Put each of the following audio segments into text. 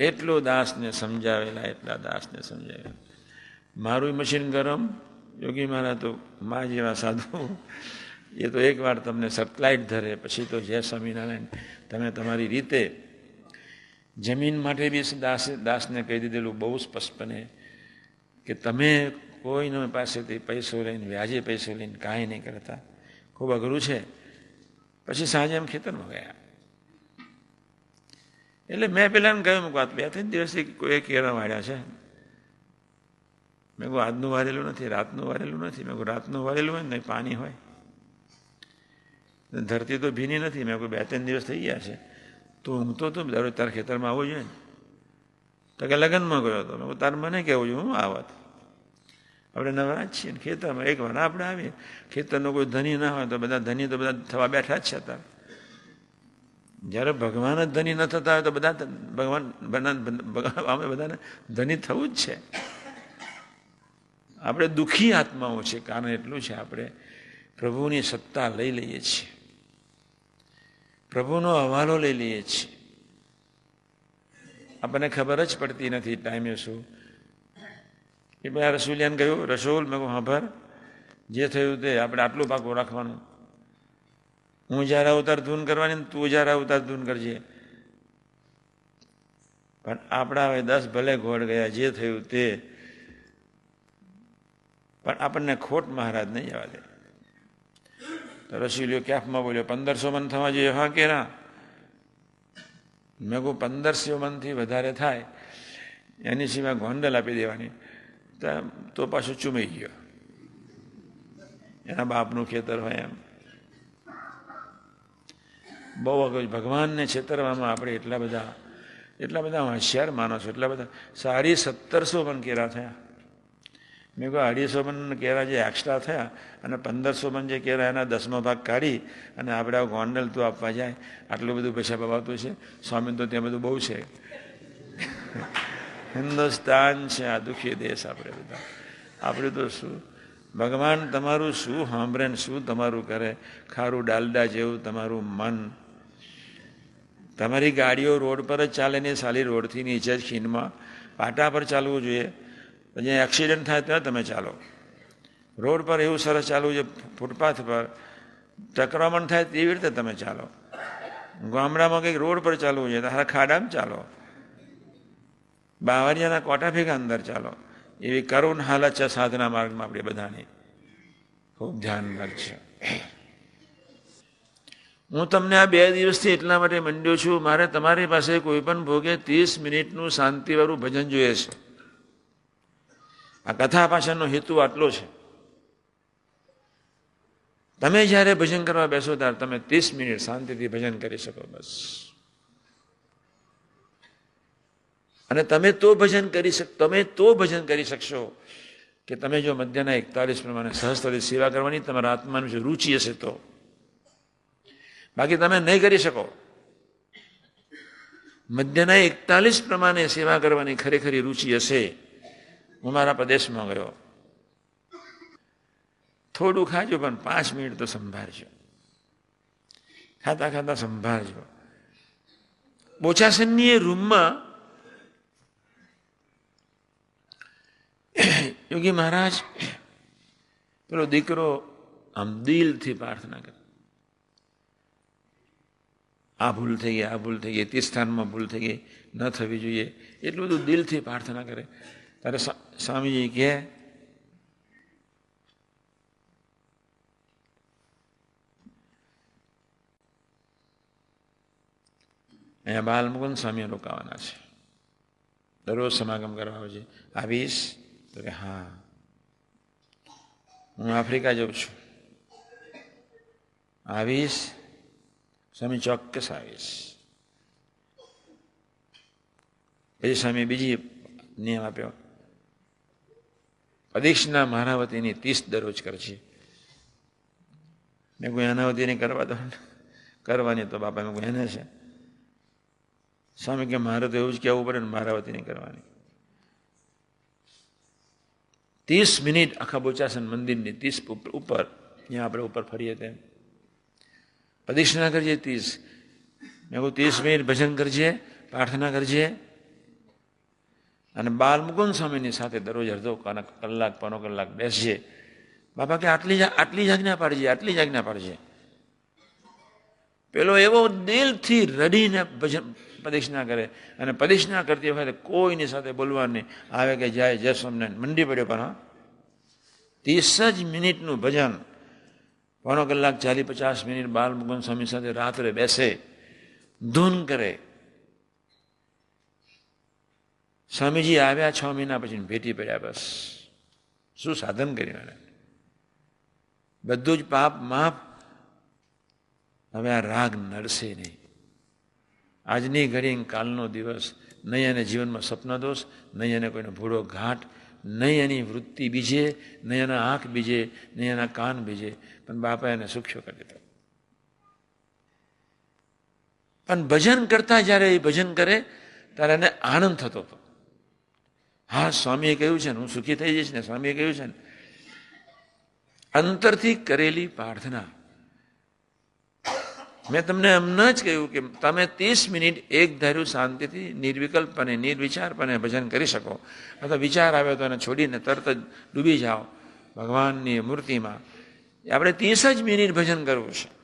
એટલો દાસને સમજાવેલા, એટલા દાસને સમજાવેલા. મારું મશીન ગરમ, યોગી મારા તો મા જેવા સાધુ. એ તો એકવાર તમને સટલાઇટ ધરે, પછી તો જય સ્વામિનારાયણ. તમે તમારી રીતે જમીન માટે બી દાસ, દાસને કહી દીધેલું બહુ સ્પષ્ટપણે કે તમે કોઈના પાસેથી પૈસો લઈને, વ્યાજે પૈસો લઈને કાંઈ નહીં કરતા. ખૂબ અઘરું છે. પછી સાંજે એમ ખેતરમાં ગયા. એટલે મેં પહેલાં કહ્યું વાત બે ત્રણ દિવસથી કોઈ કેરણ વાળ્યા છે. મેં કહું આજનું વારેલું નથી, રાતનું વારેલું નથી. મેં કહું રાતનું વારેલું હોય ને પાણી હોય. ધરતી તો ભીની નથી, મેં કોઈ બે ત્રણ દિવસ થઈ ગયા છે. તો હું તો દરરોજ તારા ખેતરમાં આવવું જોઈએ ને. તો કે લગ્નમાં ગયો હતો. મેં તારે મને કહેવું જોઈએ, હું આવત આપણે નવરા જ છીએ ખેતરમાં એક વાર આપણે આવીએ. ખેતરનો કોઈ ધની ના હોય, તો બધા ધની તો બધા થવા બેઠા જ છે અત્યારે. જ્યારે ભગવાન જ ધની ન થતા હોય તો બધા ભગવાન અમે બધાને ધની થવું જ છે. આપણે દુઃખી આત્માઓ છે, કારણ એટલું છે આપણે પ્રભુની સત્તા લઈ લઈએ છીએ. પ્રભુનો હવાલો લઈ લઈએ છીએ. આપણને ખબર જ પડતી નથી ટાઈમે શું. એ ભાઈ રસુલિયાને કહ્યું રસોલ મેં કહું જે થયું તે આપણે આટલું પાકું રાખવાનું. હું જ્યારે અવતાર ધૂન કરવાની તું જ્યારે અવતાર ધૂન કરજે. પણ આપણા હવે દસ ભલે ઘોડ ગયા, જે થયું તે. પણ આપણને ખોટ મહારાજ નહીં જવા દે. તો રસીલ્યો કેફમાં બોલ્યો, પંદરસો મન થવા જોઈએ, હા કેરા મેં કહું, પંદરસો મનથી વધારે થાય. એની સિવાય ગોંડલ આપી દેવાની. તો પાછું ચૂમી ગયો. એના બાપનું ખેતર હોય એમ. બહુ વખત ભગવાનને છેતરવામાં આપણે એટલા બધા એટલા બધા હોશિયાર માનો એટલા બધા. સાડી સત્તરસો પણ કેરા થયા. મેં કહ્યું, અઢીસો પણ કેરા જે એક્સ્ટ્રા થયા અને પંદરસો પણ જે કેરા એના દસમો ભાગ કાઢી અને આપણે આ ગોંડલ તું આપવા જાય. આટલું બધું પૈસા બવાતું છે સ્વામી તો ત્યાં બધું બહુ છે. હિન્દુસ્તાન છે, આ દુઃખી દેશ આપણે બધા. આપણે તો શું? ભગવાન તમારું શું સાંભળે શું તમારું કરે? ખારું ડાલડા જેવું તમારું મન તમારી ગાડીઓ રોડ પર જ ચાલે ને સાલી રોડથી નીચે જ ખીનમાં પાટા પર ચાલવું જોઈએ. પછી એક્સિડન્ટ થાય ત્યાં તમે ચાલો. રોડ પર એવું સરસ ચાલવું છે, ફૂટપાથ પર. ચક્રમણ થાય તેવી રીતે તમે ચાલો. ગામડામાં કંઈક રોડ પર ચાલવું છે તારા ખાડામાં ચાલો. બાવરિયાના કોટા ભેગા અંદર ચાલો. એવી કરુણ હાલત છે સાધના માર્ગમાં આપણે બધાની. ખૂબ ધ્યાન રાખજો. હું તમને આ બે દિવસથી એટલા માટે મંડ્યો છું, મારે તમારી પાસે કોઈ પણ ભોગે ત્રીસ મિનિટનું શાંતિવાળું ભજન જોઈએ છે. આ કથા પાછળનો હેતુ આટલો છે. તમે જ્યારે ભજન કરવા બેસો ત્યારે તમે ત્રીસ મિનિટ શાંતિથી ભજન કરી શકો બસ. અને તમે તો ભજન કરી શક, તમે તો ભજન કરી શકશો કે તમે જો મધ્યના એકતાલીસ પ્રમાણે સહસ્તરી સેવા કરવાની તમારા આત્માનું જો રુચિ હશે તો. બાકી તમે નહીં કરી શકો. મધ્યના એકતાલીસ પ્રમાણે સેવા કરવાની ખરેખરી રુચિ હશે. હું મારા પ્રદેશમાં ગયો. થોડું ખાજો, પણ પાંચ મિનિટ તો સંભાળજો. ખાતા ખાતા સંભાળજો. બોચાસનની એ રૂમમાં યોગી મહારાજ, પેલો દીકરો આમ દિલથી પ્રાર્થના કરે. આ ભૂલ થઈ ગઈ, આ ભૂલ થઈ ગઈ, તે સ્થાનમાં ભૂલ થઈ ગઈ, ન થવી જોઈએ. એટલું બધું દિલથી પ્રાર્થના કરે. ત્યારે સ્વામીજી કહે, અહીંયા બાલમુકુંદ સ્વામી રોકાવાના છે. દરરોજ સમાગમ કરવા આવે છે આવીશ? તો કે, હા. હું આફ્રિકા જાઉં છું. આવીશ? સ્વામી ચોક્કસ આવીશ. પછી સ્વામી બીજી નિયમ આપ્યો. અધિક્ષના મહારાવતીની ત્રીસ દરરોજ કરશે મેં કોઈ અનાવતીની કરવા દો. કરવાની તો બાપા મેં કોઈ એને છે. સ્વામી કે મારે તો એવું જ કહેવું પડે ને મહારાવતીને કરવાની. ત્રીસ મિનિટ આખા બોચાસન મંદિરની ત્રીસ ઉપર ત્યાં આપણે ઉપર ફરીએ તેમ. પ્રદક્ષિણા કરજે, ત્રીસ. મેં કહું ત્રીસ મિનિટ ભજન કરજે, પ્રાર્થના કરજે. અને બાલ મુકુંદ સ્વામીની સાથે દરરોજ અડધો કલાક પોણો કલાક બેસજે. બાપા કે, આટલી આટલી જ પાડજે, આટલી જ આજ્ઞા પાડજે. પેલો એવો દિલથી રડીને ભજન પ્રદક્ષિણા કરે. અને પ્રદક્ષિણા કરતી વખતે કોઈની સાથે બોલવાની આવે કે જાય, જય સ્વામિનારાયણ. મંડી પડ્યો પણ, હા. ત્રીસ જ મિનિટનું ભજન પોણો કલાક ચાલી પચાસ મિનિટ બાલ મુકુંદ સ્વામી સાથે રાત્રે બેસે, ધૂન કરે. સ્વામીજી આવ્યા છ મહિના પછી ભેટી પડ્યા બસ. શું સાધન કર્યું એને? બધું જ પાપ માપ હવે આ રાગ નડશે નહીં. આજની ઘડી કાલનો દિવસ, નહીં એને જીવનમાં સપના દોષ નહીં એને કોઈનો ભૂળો ઘાટ નહીં એની વૃત્તિ બીજે નહીં એના આંખ બીજે નહીં એના કાન બીજે. પણ બાપા એને સુખ્યો કરી દીધો. પણ ભજન કરતા જ્યારે એ ભજન કરે, ત્યારે એને આનંદ થતો હતો. હા, સ્વામીએ કહ્યું છે ને, હું સુખી થઈ જઈશ ને, સ્વામીએ કહ્યું છે ને, અંતરથી કરેલી પ્રાર્થના મેં તમને એમના જ કહ્યું કે તમે ત્રીસ મિનિટ એક ધાર્યું શાંતિથી નિર્વિકલ્પને, નિર્વિચારપણે ભજન કરી શકો. અથવા વિચાર આવ્યો તો એને છોડીને તરત જ ડૂબી જાઓ ભગવાનની મૂર્તિમાં. આપણે ત્રીસ જ મિનિટ ભજન કરવું છે.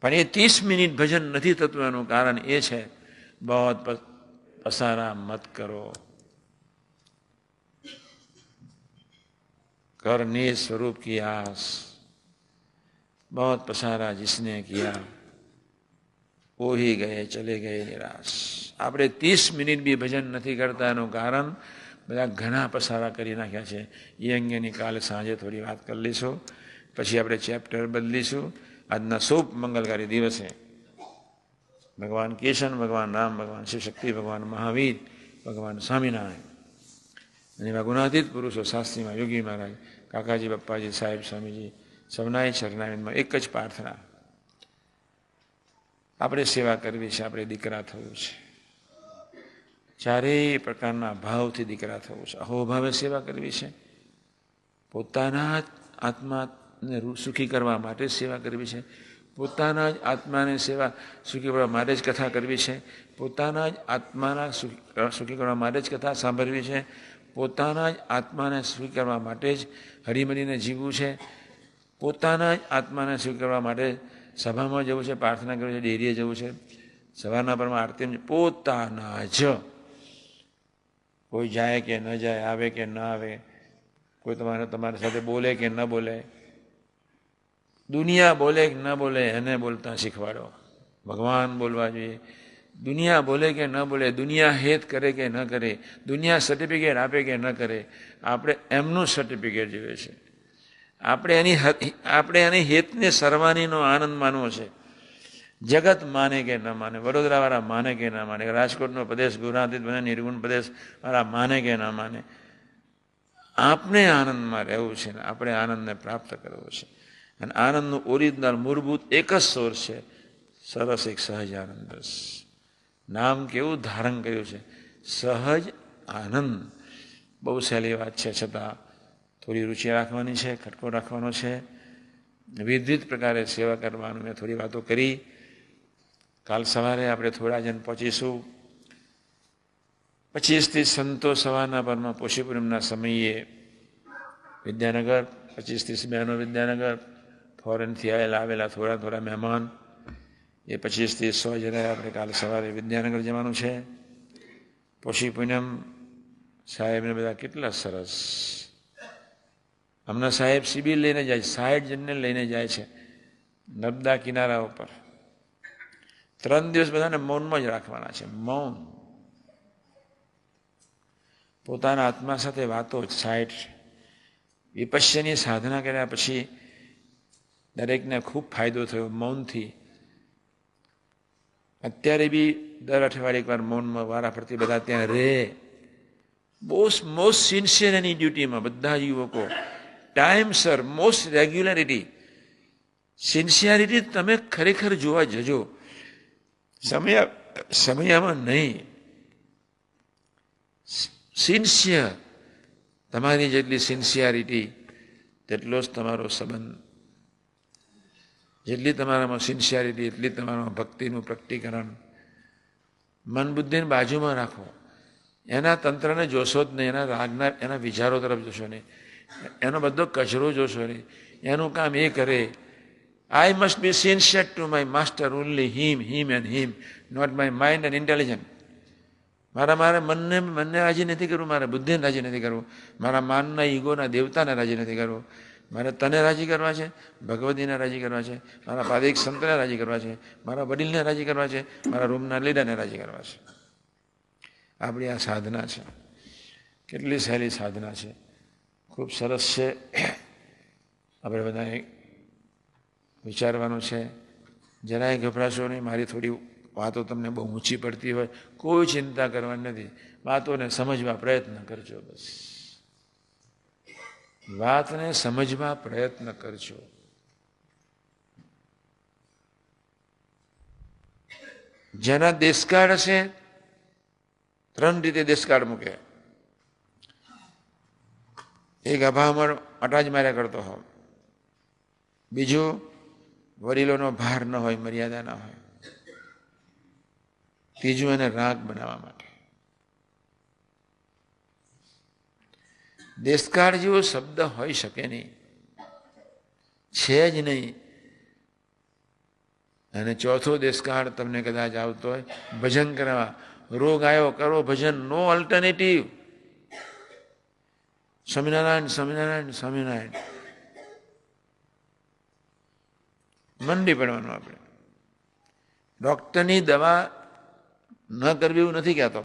પણ એ ત્રીસ મિનિટ ભજન નથી થતું એનું કારણ એ છે બહુ પસારા મત કરો. કરની સ્વરૂપ કી આસ. बहुत पसारा जिसने किया वो ही ગયે ચલે ગયે નિરાશ આપણે ત્રીસ મિનિટ બી ભજન નથી કરતા એનું કારણ બધા ઘણા પસારા કરી નાખ્યા છે એ અંગેની કાલે સાંજે થોડી વાત કરી લઈશું પછી આપણે ચેપ્ટર બદલીશું આજના શુભ મંગલકારી દિવસે ભગવાન કિશન ભગવાન રામ ભગવાન શિવશક્તિ ભગવાન મહાવીર ભગવાન સ્વામિનારાયણ અને એવા ગુણાતીત પુરુષો શાસ્ત્રીમાં યોગી મહારાજ કાકાજી બપ્પાજી સાહેબ સ્વામીજી સૌનાય શરણાયનમાં એક જ પ્રાર્થના. આપણે સેવા કરવી છે, આપણે દીકરા થવું છે. ચારેય પ્રકારના ભાવથી દીકરા થવું છે. અહોભાવે સેવા કરવી છે. પોતાના જ આત્માને સુખી કરવા માટે જ સેવા કરવી છે. પોતાના જ આત્માને સેવા સુખી કરવા માટે જ કથા કરવી છે. પોતાના જ આત્માના સુખી કરવા માટે જ કથા સાંભળવી છે. પોતાના જ આત્માને સુખી કરવા માટે જ હળીમળીને જીવવું છે. પોતાના જ આત્માને સ્વીકારવા માટે સભામાં જવું છે, પ્રાર્થના કરવી છે, ડેરીએ જવું છે. સવારના પરમાં આરતી પોતાના જ. કોઈ જાય કે ન જાય, આવે કે ન આવે, કોઈ તમારે તમારી સાથે બોલે કે ન બોલે. દુનિયા બોલે કે ન બોલે, એને બોલતા શીખવાડો. ભગવાન બોલવા જોઈએ. દુનિયા બોલે કે ન બોલે, દુનિયા હેત કરે કે ન કરે, દુનિયા સર્ટિફિકેટ આપે કે ન કરે, આપણે એમનું સર્ટિફિકેટ જોઈએ છે. આપણે એની આપણે એની હેતને સર્વાનીનો આનંદ માનવો છે. જગત માને કે ન માને, વડોદરાવાળા માને કે ના માને, રાજકોટનો પ્રદેશ ગુરાતીત બને, નિર્ગુણ પ્રદેશ વાળા માને કે ના માને. આપણે આનંદમાં રહેવું છે ને આપણે આનંદને પ્રાપ્ત કરવો છે. અને આનંદનું ઓરિજિનલ મૂળભૂત એક જ સોર છે, સરસ એક સહજ આનંદ. નામ કેવું ધારણ કર્યું છે? સહજ આનંદ. બહુ સહેલી વાત છે છતાં. થોડી રુચિ રાખવાની છે, ખટકો રાખવાનો છે. વિવિધ પ્રકારે સેવા કરવાનું મેં થોડી વાતો કરી. કાલ સવારે આપણે થોડા જણ પહોંચીશું. પચીસથી સંતો સવારના પરમાં પોષીપુરમના સમયે વિદ્યાનગર, પચીસથી બહેનો વિદ્યાનગર, ફોરેનથી આવેલા આવેલા થોડા થોડા મહેમાન. એ પચીસથી સો જણાએ આપણે કાલ સવારે વિદ્યાનગર જવાનું છે. પોષી પૂનમ સાહેબને બધા કેટલા સરસ હમણાં સાહેબ શિબિર લઈને જાય સાઠ જણને લઈને જાય છે, નર્મદા કિનારા ઉપર. ત્રણ દિવસ બધાને મૌનમાં જ રાખવાના છે, મૌન. પોતાના આત્મા સાથે વાતો સાઠ વિપશ્યની સાધના કર્યા પછી દરેકને ખૂબ ફાયદો થયો મૌનથી. અત્યારે બી દર અઠવાડિયે એકવાર મૌનમાં વારા ફરતી બધા ત્યાં રહે. બહુ મોસ્ટ સિન્સિયર એની ડ્યુટીમાં બધા યુવકો ટાઈમસર મોસ્ટ રેગ્યુલરિટી સિન્સિયરિટી તમે ખરેખર જોવા જજો. સમય, સમયમાં નહીં. સિન્સિયર તમારી જેટલી સિન્સિયરિટી તેટલો જ તમારો સંબંધ. જેટલી તમારામાં સિન્સિયરિટી એટલી તમારામાં ભક્તિનું પ્રકટીકરણ મન બુદ્ધિને બાજુમાં રાખો. એના તંત્રને જોશો જ નહીં, એના રાગના, એના વિચારો તરફ જોશો નહીં. એનો બધો કચરો જોશો રે. એનું કામ એ કરે I must be sincere to my master only him him and him not my mind and intelligent મારા, મારે મનને મનને રાજી નથી કરવું, મારે બુદ્ધિને રાજી નથી કરવું. મારા માનના, ઈગોના, દેવતાને રાજી નથી કરવું. મારે તને રાજી કરવા છે, ભગવતીને રાજી કરવા છે, મારા પાદિક સંતને રાજી કરવા છે, મારા વડીલને રાજી કરવા છે, મારા રૂમના લીડાને રાજી કરવા છે. આપણી આ સાધના છે. કેટલી સહેલી સાધના છે. ખૂબ સરસ છે. આપણે બધાએ વિચારવાનું છે. જરાય ગભરાશો નહીં, મારી થોડી વાતો તમને બહુ ઊંચી પડતી હોય. કોઈ ચિંતા કરવાની નથી. વાતોને સમજવા પ્રયત્ન કરજો બસ. વાતને સમજવા પ્રયત્ન કરજો. જેના દેશકાળ હશે, ત્રણ રીતે દેશકાળ મૂકે. એક ગભામણ અટાજ માર્યા કરતો હોય બીજું વડીલોનો ભાર ન હોય, મર્યાદા ન હોય. ત્રીજું એને રાગ બનાવવા માટે. દેશકાળ જેવો શબ્દ હોઈ શકે નહીં. છે જ નહીં. અને ચોથો દેશકાળ તમને કદાચ આવતો હોય, ભજન કરવા. રોગ આવ્યો, કરો ભજન. No alternative Swaminarayan Swaminarayan Swaminarayan. મંડી પડવાનું આપણે. ડૉક્ટરની દવા ન કરવી એવું નથી કહેતો.